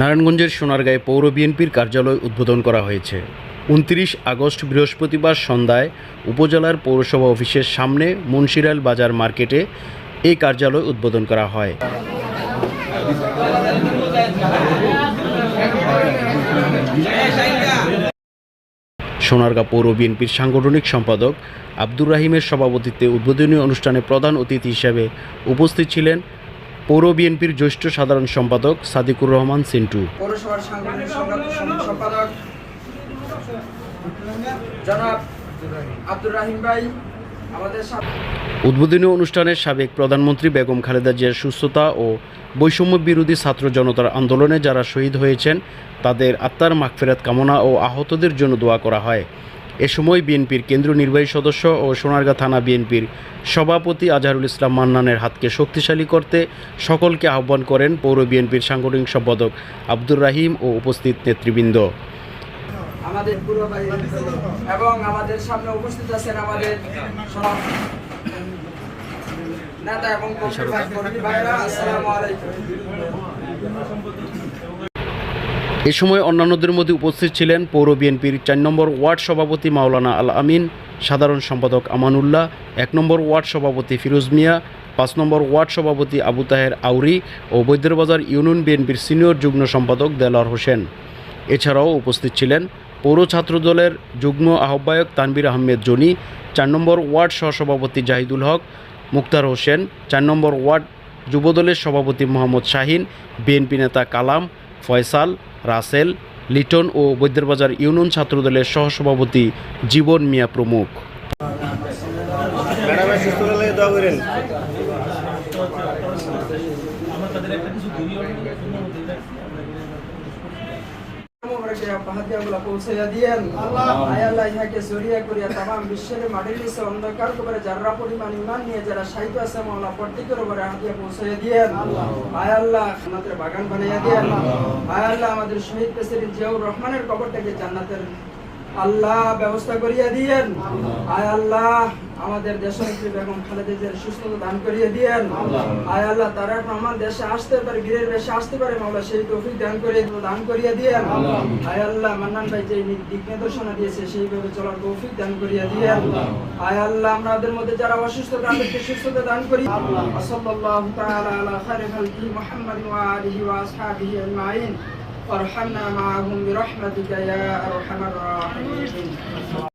নারায়ণগঞ্জের সোনারগাঁয়ে পৌর বিএনপির কার্যালয় উদ্বোধন করা হয়েছে। উনত্রিশ আগস্ট বৃহস্পতিবার সন্ধ্যায় উপজেলার পৌরসভা অফিসের সামনে মুন্সিরাল বাজার মার্কেটে এই কার্যালয় উদ্বোধন করা হয়। সোনারগাঁ পৌর বিএনপির সাংগঠনিক সম্পাদক আব্দুর রাহিমের সভাপতিত্বে উদ্বোধনী অনুষ্ঠানে প্রধান অতিথি হিসেবে উপস্থিত ছিলেন পৌর বিএনপির জ্যেষ্ঠ সাধারণ সম্পাদক সাদিকুর রহমান সিন্টু। পৌরসভার সাংগঠনিক সম্পাদক জনাব আব্দুর রাহিম ভাই উদ্বোধনী অনুষ্ঠানে সাবেক প্রধানমন্ত্রী বেগম খালেদা জিয়ার সুস্থতা ও বৈষম্য বিরোধী ছাত্র জনতার আন্দোলনে যারা শহীদ হয়েছেন তাদের আত্মার মাগফেরাত কামনা ও আহতদের জন্য দোয়া করা হয়। এ সময় বিএনপির কেন্দ্রীয় নির্বাহী সদস্য ও সোনারগাঁ থানা বিএনপির সভাপতি আজহারুল ইসলাম মান্নানের হাতকে শক্তিশালী করতে সকলকে আহ্বান করেন পৌর বিএনপির সাংগঠনিক সম্পাদক আব্দুর রাহিম ও উপস্থিত নেতৃবৃন্দ। আমাদের পুরো এবং আমাদের সামনে উপস্থিত আছেন আমাদের নেতা এবং কর্মী ভাইরা, আসসালামু আলাইকুম। এ সময় অন্যান্যদের মধ্যে উপস্থিত ছিলেন পৌর বিএনপির চার নম্বর ওয়ার্ড সভাপতি মাওলানা আল আমিন, সাধারণ সম্পাদক আমানুল্লাহ, এক নম্বর ওয়ার্ড সভাপতি ফিরোজ মিয়া, পাঁচ নম্বর ওয়ার্ড সভাপতি আবু তাহের আউরি ও বৈদ্যবাজার ইউনিয়ন বিএনপির সিনিয়র যুগ্ম সম্পাদক দেলার হোসেন। এছাড়াও উপস্থিত ছিলেন পৌর ছাত্র দলের যুগ্ম আহ্বায়ক তানবির আহমেদ জনি, চার নম্বর ওয়ার্ড সহসভাপতি জাহিদুল হক, মুক্তার হোসেন, চার নম্বর ওয়ার্ড যুবদলের সভাপতি মোহাম্মদ শাহিন, বিএনপি নেতা কালাম, ফয়সাল রাসেল লিটন ও বৈদ্যবাজার ইউনিয়ন ছাত্রদলের সহসভাপতি জীবন মিয়া প্রমুখ। দোয়া করেন মোবারকে পৌঁছাইয়া দিয়েন। আয় আল্লাহ ইহাকে জরিয়া করিয়া তামাম বিশ্বের মাটির নিচে অন্ধকার করে যারা পরিমাণ ইমান নিয়ে যারা সাহিত্য আছে মাওলা প্রত্যেকের উপরে হাতিয়া পৌঁছাইয়া দিয়েন। আয় আল্লাহ আমাদের বাগান বানাইয়া দিয়েন। আয় আল্লাহ আমাদের শহীদ প্রেসিডেন্ট জিয়াউর রহমানের কবরটাকে জান্নাতের আল্লাহ ব্যবস্থা করিয়া দিয়েন। আয় আল্লাহ আমাদের দেশনেত্রী বেগম খালেদা জিয়ার সুস্থতা দান করিয়ে দিয়েন। আয় আল্লাহ তারা আমার দেশে আসতে পারে বীরের বেশে আসতে পারে মাওলা সেই তৌফিক দান করে দান করিয়ে দিয়েন। আয় আল্লাহ মান্নান ভাই যে দিক নির্দেশনা দিয়েছে সেইভাবে চলার তৌফিক দান করিয়ে দিয়েন। আয় আল্লাহ আমাদের মধ্যে যারা অসুস্থ তাদেরকে সুস্থতা দান করি। সাল্লাল্লাহু তাআলা আলা খায়রি খালকি মুহাম্মদ ওয়া আলিহি ওয়া আসহাবিহি আজমাইন। وارحمنا معهم برحمتك يا أرحم الراحمين.